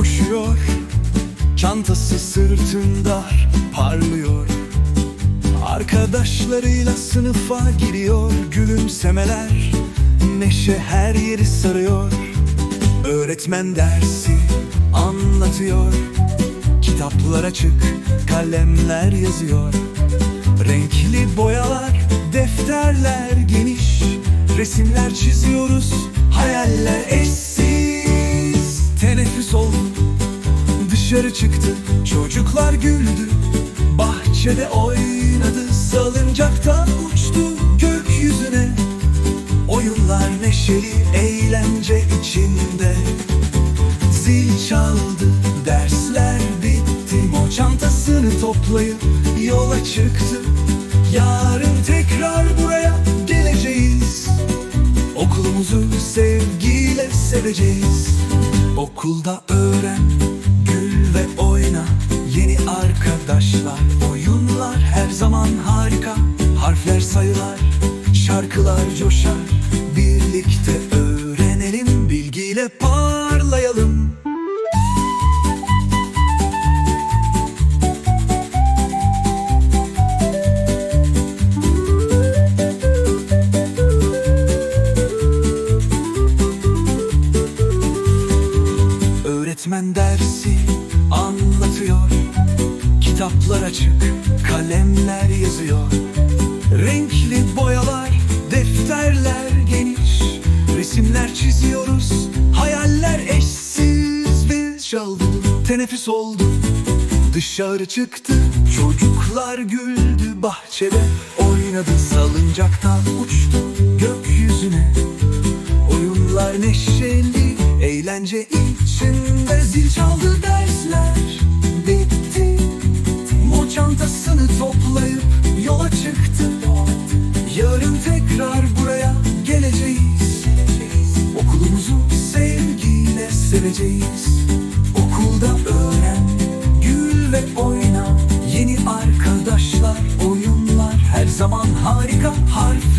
koşuyor Çantası sırtında parlıyor. Arkadaşlarıyla sınıfa giriyor Gülümsemeler Neşe her yeri sarıyor. Öğretmen dersi anlatıyor Kitaplar açık, kalemler yazıyor. Renkli boyalar, defterler geniş Resimler çiziyoruz, hayaller eşsiz Teneffüs oldu, dışarı çıktı Çocuklar güldü, bahçede oynadı Salıncaktan uçtu gökyüzüne. Oyunlar neşeli, eğlence içinde. Zil çaldı, dersler bitti. O çantasını toplayıp yola çıktı. Yarın tekrar buraya geleceğiz. Okulumuzu sevgiyle seveceğiz Okulda öğren, gül ve oyna. Yeni arkadaşlar, oyunlar her zaman harika. Harfler sayılar, şarkılar coşar. Birlikte öğrenelim, bilgiyle parlayalım Öğretmen dersi anlatıyor. Kitaplar açık, kalemler yazıyor. Renkli boyalar, defterler geniş. Resimler çiziyoruz, hayaller eşsiz. Ve çaldı, teneffüs oldu. Dışarı çıktı, çocuklar güldü Bahçede. Oynadı, salıncaktan uçtu Gökyüzüne Eğlence içinde zil çaldı dersler. Bitti. O çantasını toplayıp yola çıktı. Yarın tekrar buraya geleceğiz. Okulumuzu sevgiyle seveceğiz. Okulda öğren, gül ve oyna. Yeni arkadaşlar, oyunlar Her zaman harika harf